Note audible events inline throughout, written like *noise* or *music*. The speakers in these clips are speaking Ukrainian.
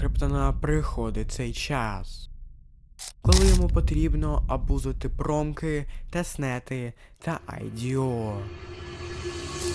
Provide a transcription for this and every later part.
Криптона приходить цей час. Коли йому потрібно абузити промки, теснети та IDO.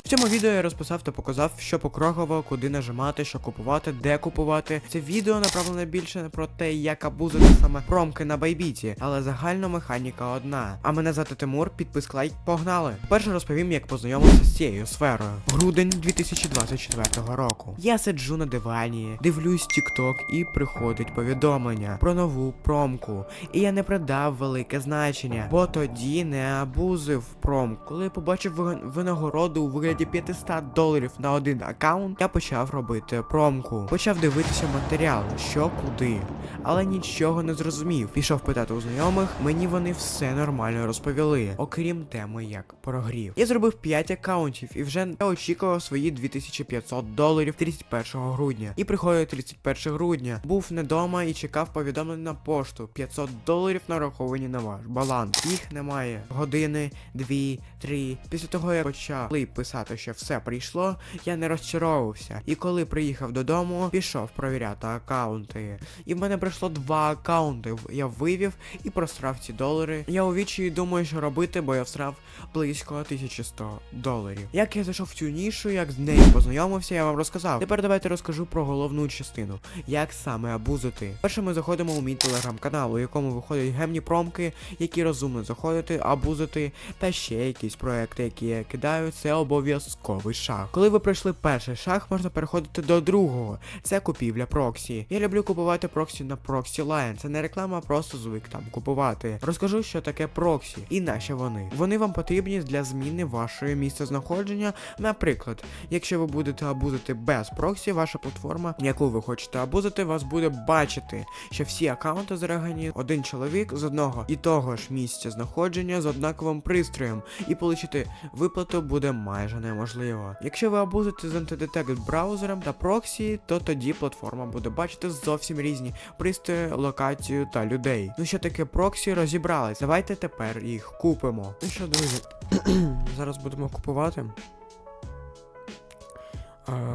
В цьому відео я розписав та показав, що покроково, куди нажимати, що купувати, де купувати. Це відео направлене більше про те, як абузити саме промки на байбіті, але загальна механіка одна. А мене звати Тимур, підписк лайк, погнали. Перше розповім, як познайомився з цією сферою. Грудень 2024 року. Я сиджу на дивані, дивлюсь TikTok і приходить повідомлення про нову промку. І я не придав велике значення, бо тоді не абузив промку. Коли я побачив винагороду у вигляді 500 доларів на один аккаунт, я почав робити промку. Почав дивитися матеріали, що куди. Але нічого не зрозумів. Пішов питати у знайомих, мені вони все нормально розповіли, окрім теми як прогрів. Я зробив 5 аккаунтів і вже не очікував свої 2500 доларів 31 грудня. І приходить 31 грудня. Був не дома і чекав повідомлення на пошту. 500 доларів нараховані на ваш баланс. Їх немає. Години, дві, три. Після того як почали писати, що все прийшло, я не розчаровувався. І коли приїхав додому, пішов провіряти аккаунти. І в мене прийшло два аккаунти. Я вивів і просрав ці долари. Я у вічі думаю, що робити, бо я всрав близько 1100 доларів. Як я зайшов в цю нішу, як з нею познайомився, я вам розказав. Тепер давайте розкажу про головну частину, як саме абузити. Перше ми заходимо у мій телеграм-канал, у якому виходять гемні промки, які розумно заходити, абузити, та ще якісь проекти, які я кидаю, це обов'язковий шаг. Коли ви пройшли перший шаг, можна переходити до другого. Це купівля проксі. Я люблю купувати проксі на Proxy Line. Це не реклама, а просто звик там купувати. Розкажу, що таке проксі і наші вони. Вони вам потрібні для зміни вашої місця знаходження. Наприклад, якщо ви будете абузити без проксі, ваша платформа, яку ви хочете абузити, вас буде бачити, що всі аккаунти зарегані один чоловік з одного і того ж місця знаходження з однаковим пристроєм, і отримати виплату буде майже неможливо. Якщо ви абузите з антидетект браузером та проксі, то тоді платформа буде бачити зовсім різні пристрої, локацію та людей. Ну що таке проксі, розібрались. Давайте тепер їх купимо. Ну що, друзі, *clears throat* зараз будемо купувати.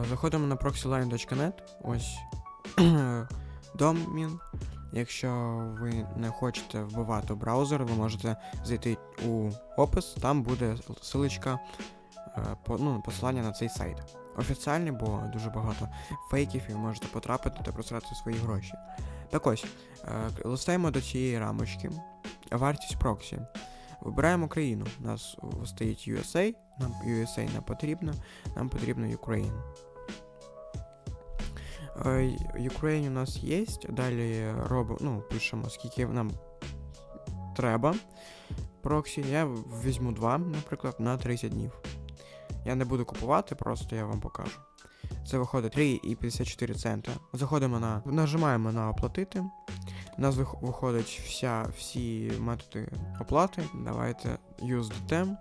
Заходимо на proxyline.net. Ось *clears throat* домін. Якщо ви не хочете вбивати браузер, ви можете зайти у опис, там буде силочка, по, ну, посилання на цей сайт. Офіціальний, бо дуже багато фейків і можете потрапити та просрати свої гроші. Так ось, е, листаємо до цієї рамочки. Вартість проксі. Вибираємо країну. У нас стоїть USA, нам USA не потрібно, нам потрібно Ukraine. Е, Ukraine у нас є. Далі робимо, ну, пишемо, скільки нам треба. Проксі. Я візьму 2, наприклад, на 30 днів. Я не буду купувати, просто я вам покажу. Це виходить 3,54 цента. Заходимо на. Нажимаємо на оплатити. У нас виходить вся, всі методи оплати. Давайте USDT.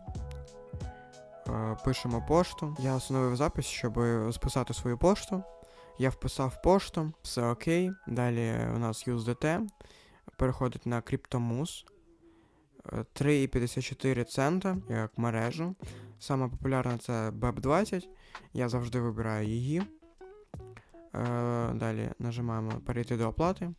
Е, Пишемо пошту. Я встановив запис, щоб списати свою пошту. Я вписав пошту, все окей. Далі у нас USDT. Переходить на CryptoMus. Е, 3,54 цента як мережу. Саме популярна це BEP20. Я завжди вибираю її. Е, далі нажимаємо перейти до оплати.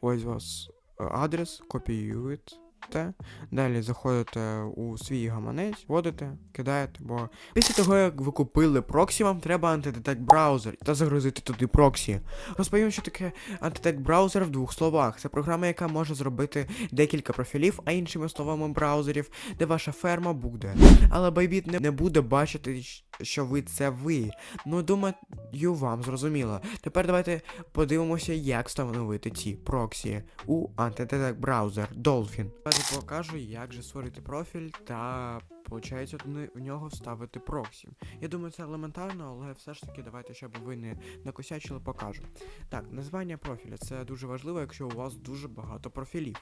Ось у вас адрес, адрес, копіюєте. Далі заходите у свій гаманець, вводите, кидаєте, бо після того, як ви купили проксі, вам треба антидетект браузер та загрузити туди проксі. Розповім, що таке антидетект браузер в двох словах. Це програма, яка може зробити декілька профілів, а іншими словами браузерів, де ваша ферма буде. Але Байбіт не, не буде бачити, що ви це ви. Ну, думаю, вам зрозуміло. Тепер давайте подивимося, як встановити ці проксі у антидетект браузер Dolphin. Давайте покажу, як же створити профіль та Получається, в нього вставити проксі. Я думаю, це елементарно, але все ж таки давайте, щоб ви не накосячили, покажу. Так, названня профіля це дуже важливо, якщо у вас дуже багато профілів.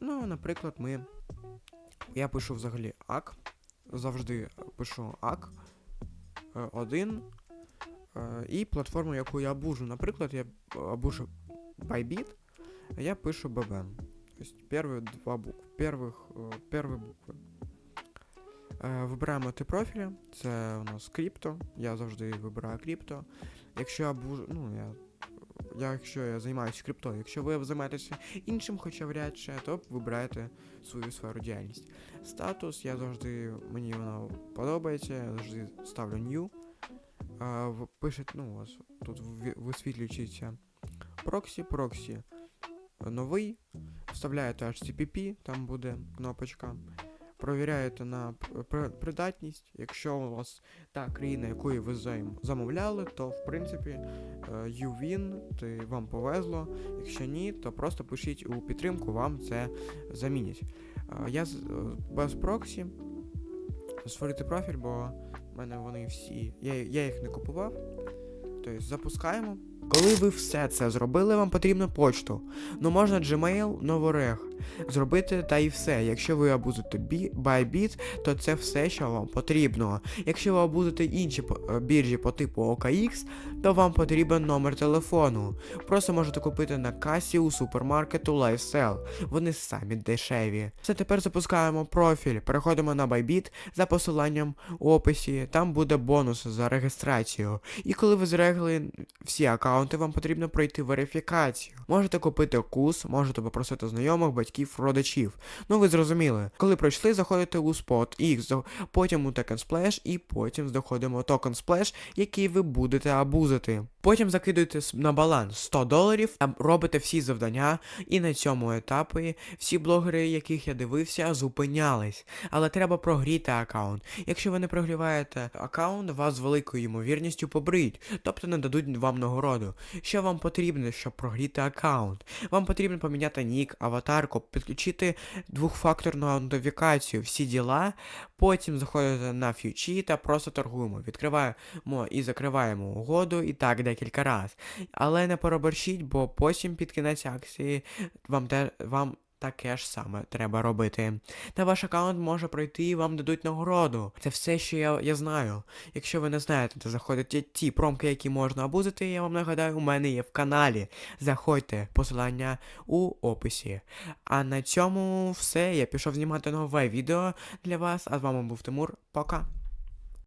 Ну, наприклад, ми. Я пишу взагалі ак. Завжди пишу ак. 1. І платформу, яку я абужу. Наприклад, я абужу Bybit, а я пишу BBN Тобто первые два букви. Первых, э, первые букви. Е, Вибираємо тип профіля, це у нас крипто. Я завжди вибираю крипто. Якщо я буду, ну я якщо я займаюся криптою, якщо ви займаєтеся іншим, хоча вряд чи, то вибираєте свою сферу діяльність. Статус, я завжди, мені воно подобається, я завжди ставлю new. А, в- пишете, ну, у вас тут ви- висвітлюється проксі, проксі е, новий, вставляєте HTTP, там буде кнопочка. Провіряєте на придатність. Якщо у вас та країна, якої ви замовляли, то в принципі е, you win, ти вам повезло. Якщо ні, то просто пишіть у підтримку, вам це замінять. Е, Я е, без проксі створити профіль, бо в мене вони всі. Я, я їх не купував. Тобто запускаємо. Коли ви все це зробили, вам потрібно почту. Ну можна Gmail, Nоворег зробити та і все. Якщо ви абузите бі- Bybit, то це все, що вам потрібно. Якщо ви абузите інші е, біржі по типу OKX, то вам потрібен номер телефону. Просто можете купити на касі у супермаркету LifeSell. Вони самі дешеві. Все тепер запускаємо профіль. Переходимо на Bybit за посиланням у описі. Там буде бонус за реєстрацію. І коли ви зрегли всі аккаунти, вам потрібно пройти верифікацію. Можете купити кус, можете попросити знайомих, батьків, родичів. Ну ви зрозуміли. Коли пройшли, заходите у Spot X, потім у Token Splash і потім знаходимо Token Splash, який ви будете абузити. Потім закидуєте на баланс 100 доларів, робите всі завдання, і на цьому етапі всі блогери, яких я дивився, зупинялись. Але треба прогріти аккаунт. Якщо ви не прогріваєте аккаунт, вас з великою ймовірністю побриють, тобто не дадуть вам нагороду. Що вам потрібно, щоб прогріти аккаунт? Вам потрібно поміняти нік, аватарку, підключити двохфакторну аутентифікацію, всі діла. Потім заходите на фьючі та просто торгуємо. Відкриваємо і закриваємо угоду і так декілька разів. Але не переборщіть, бо потім під кінець акції вам те вам. Таке ж саме треба робити. Та ваш аккаунт може пройти і вам дадуть нагороду. Це все, що я, я знаю. Якщо ви не знаєте, то заходите ті промки, які можна абузити, я вам нагадаю, у мене є в каналі. Заходьте, посилання у описі. А на цьому все. Я пішов знімати нове відео для вас. А з вами був Тимур. Пока.